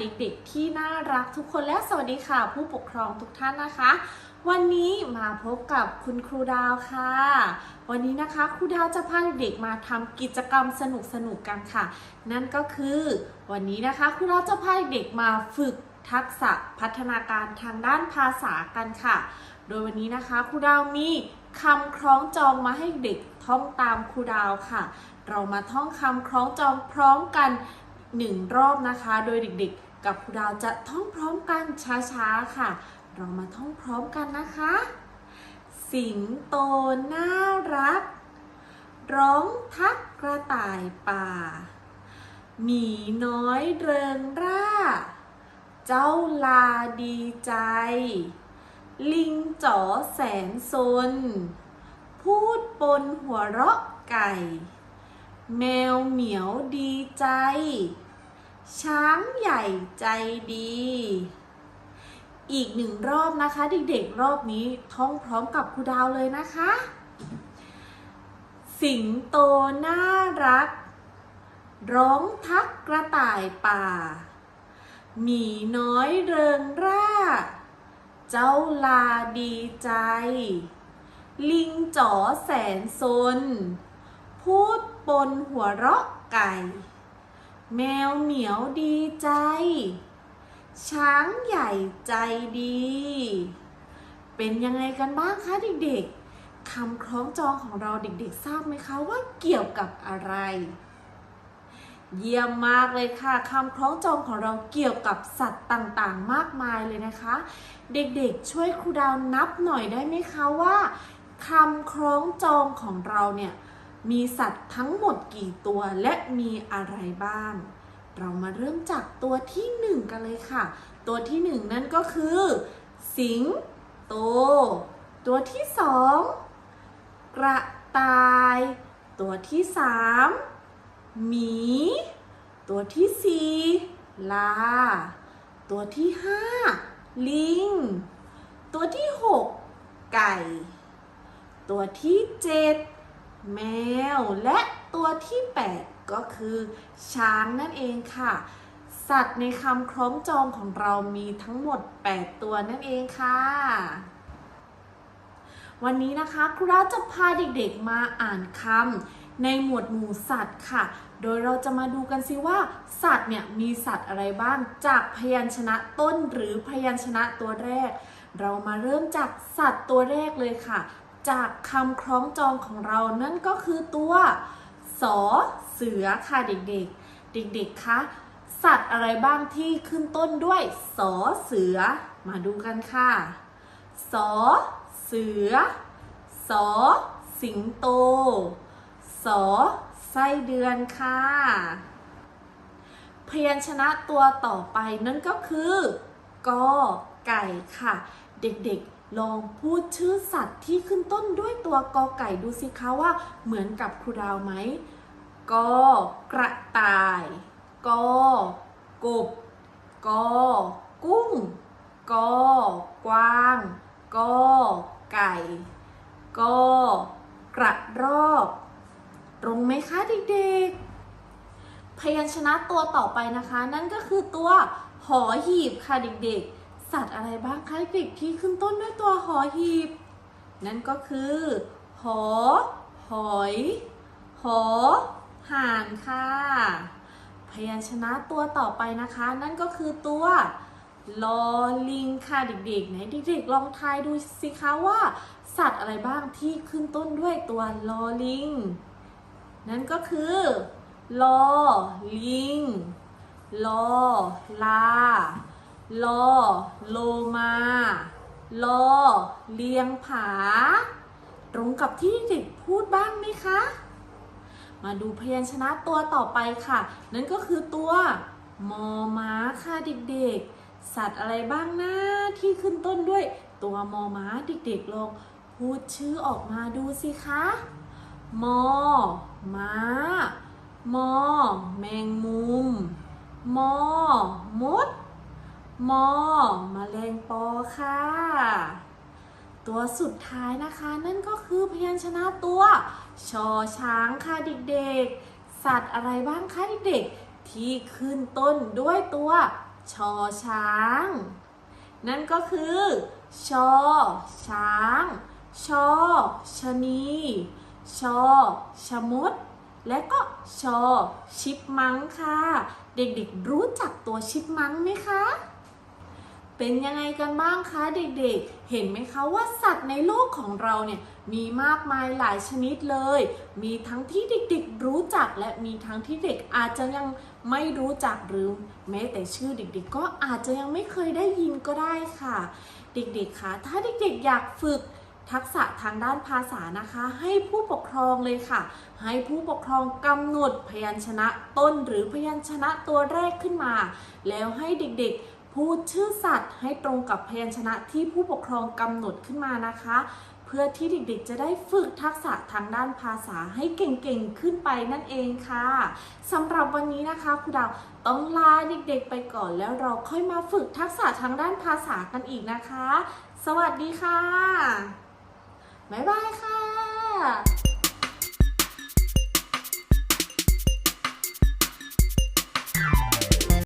เด็กๆที่น่ารักทุกคนและสวัสดีค่ะ ผู้ปกครองทุกท่านนะคะ วันนี้มาพบกับคุณครูดาวค่ะ วันนี้นะคะครูดาวจะพาเด็กๆมาทำกิจกรรมสนุกๆกันค่ะ นั่นก็คือวันนี้นะคะครูดาวจะพาเด็กมาฝึกทักษะพัฒนาการทางด้านภาษากันค่ะ โดยวันนี้นะคะครูดาวมีคำคล้องจองมาให้เด็กท่องตามครูดาวค่ะ เรามาท่องคำคล้องจองพร้อมกัน หนึ่งรอบนะคะ โดยเด็กๆ กับครูดาวจะท่องพร้อมกันช้าๆค่ะ เรามาท่องพร้อมกันนะคะ สิงโตน่ารัก ร้องทักกระต่ายป่า หมีน้อยเริงร่า เจ้าลาดีใจ ลิงจ๋อแสนซน พูดปนหัวเราะไก่ แมวเหมียวดีใจ ช้างใหญ่ใจดี อีกหนึ่งรอบนะคะ เด็กๆรอบนี้ท่องพร้อมกับครูดาวเลยนะคะ สิงโตน่ารัก ร้องทักกระต่ายป่า หมีน้อยเริงร่า เจ้าลาดีใจ ลิงจ๋อแสนซน พูดปนหัวเราะไก่ แมวเหมียวดีใจ ช้างใหญ่ใจดี เป็นยังไงกันบ้างคะเด็กๆคำคล้องจองของเราเด็กๆ ทราบไหมคะว่าเกี่ยวกับอะไร เยี่ยมมากเลยค่ะคำคล้องจองของเราเกี่ยวกับสัตว์ต่างๆ มากมายเลยนะคะ เด็กๆ ช่วยครูดาวนับหน่อยได้ไหมคะว่าคำคล้องจองของเราเนี่ย มีสัตว์ทั้งหมดกี่ตัวและมีอะไรบ้าง เรามาเริ่มจากตัวที่หนึ่งกันเลยค่ะ ตัวที่หนึ่งนั่นก็คือ สิงโต ตัวที่สองกระต่าย ตัวที่สามหมี ตัวที่สี่ลา ตัวที่ห้าลิง ตัวที่หกไก่ ตัวที่เจ็ด แมว และตัวที่แปดก็คือช้างนั่นเองค่ะ สัตว์ในคำคล้องจองของเรามีทั้งหมด 8 ตัวนั่นเองค่ะ วันนี้นะคะครูราจะพาเด็กๆมาอ่านคำในหมวดหมู่สัตว์ค่ะ โดยเราจะมาดูกันสิว่า สัตว์เนี่ยมีสัตว์อะไรบ้างจากพยัญชนะต้นหรือพยัญชนะตัวแรก เรามาเริ่มจากสัตว์ตัวแรกเลยค่ะ จากคำคล้องจองของเรานั่นก็คือตัวสอเสือค่ะเด็กๆ เด็กๆคะสัตว์อะไรบ้างที่ขึ้นต้นด้วยสอเสือ มาดูกันค่ะสอเสือสอสิงโตสอไส้เดือนค่ะ พยัญชนะตัวต่อไปนั่นก็คือกอไก่ค่ะ เด็กๆ ลองพูดชื่อสัตว์ที่ขึ้นต้นด้วยตัวกอไก่ดูสิคะว่าเหมือนกับครูดาวไหมกอกระต่ายกอกบกอกุ้งกอกวางกอไก่กอกระรอกตรงไหมคะเด็กๆ พยัญชนะตัวต่อไปนะคะ นั่นก็คือตัวหอหีบค่ะเด็กๆ สัตว์อะไรบ้างคะเด็กๆที่ขึ้นต้นด้วยตัวหอหีบ นั่นก็คือ หอ หอย หอ ห่านค่ะ พยัญชนะตัวต่อไปนะคะ นั่นก็คือตัวลอลิงค่ะเด็กๆไหนเด็กๆลองทายดูสิคะว่า สัตว์อะไรบ้างที่ขึ้นต้นด้วยตัวลอลิง นั่นก็คือลอลิงลอลา ลอโลมาลอเลียงผา ตรงกับที่เด็กพูดบ้างไหมคะ มาดูพยัญชนะตัวต่อไปค่ะ นั่นก็คือตัวมอม้าค่ะเด็กๆ สัตว์อะไรบ้างนะที่ขึ้นต้นด้วย ตัวมอม้าเด็กๆลองพูดชื่อออกมาดูสิคะ มอม้ามอ แมงมุม มอมด มอมแมลงปอค่ะ ตัวสุดท้ายนะคะ นั่นก็คือพยัญชนะตัวชอช้างค่ะเด็กๆ สัตว์อะไรบ้างคะเด็กๆ ที่ขึ้นต้นด้วยตัวชอช้าง นั่นก็คือชอช้าง ชอชะนีชอชะมด และก็ชอชิปมังค่ะ เด็กๆรู้จักตัวชิปมังไหมคะ เป็นยังไงกันบ้างคะเด็กๆ เห็นไหมคะว่าสัตว์ในโลกของเราเนี่ยมีมากมายหลายชนิดเลย มีทั้งที่เด็กๆรู้จักและมีทั้งที่เด็กอาจจะยังไม่รู้จักหรือแม้แต่ชื่อเด็กๆ ก็อาจจะยังไม่เคยได้ยินก็ได้ค่ะ เด็กๆคะถ้าเด็กๆอยากฝึกทักษะทางด้านภาษานะคะ ให้ผู้ปกครองเลยค่ะ ให้ผู้ปกครองกำหนดพยัญชนะต้นหรือพยัญชนะตัวแรกขึ้นมา แล้วให้เด็กๆ พูดชื่อสัตว์ให้ตรงกับพยัญชนะที่ผู้ปกครองกำหนดขึ้นมานะคะ เพื่อที่เด็กๆ จะได้ฝึกทักษะทางด้านภาษาให้เก่งๆ ขึ้นไปนั่นเองค่ะสำหรับวันนี้นะคะครูดาวต้องลาเด็กๆ ไปก่อนแล้วเราค่อยมาฝึกทักษะทางด้านภาษากันอีกนะคะ สวัสดีค่ะ บ๊ายบายค่ะ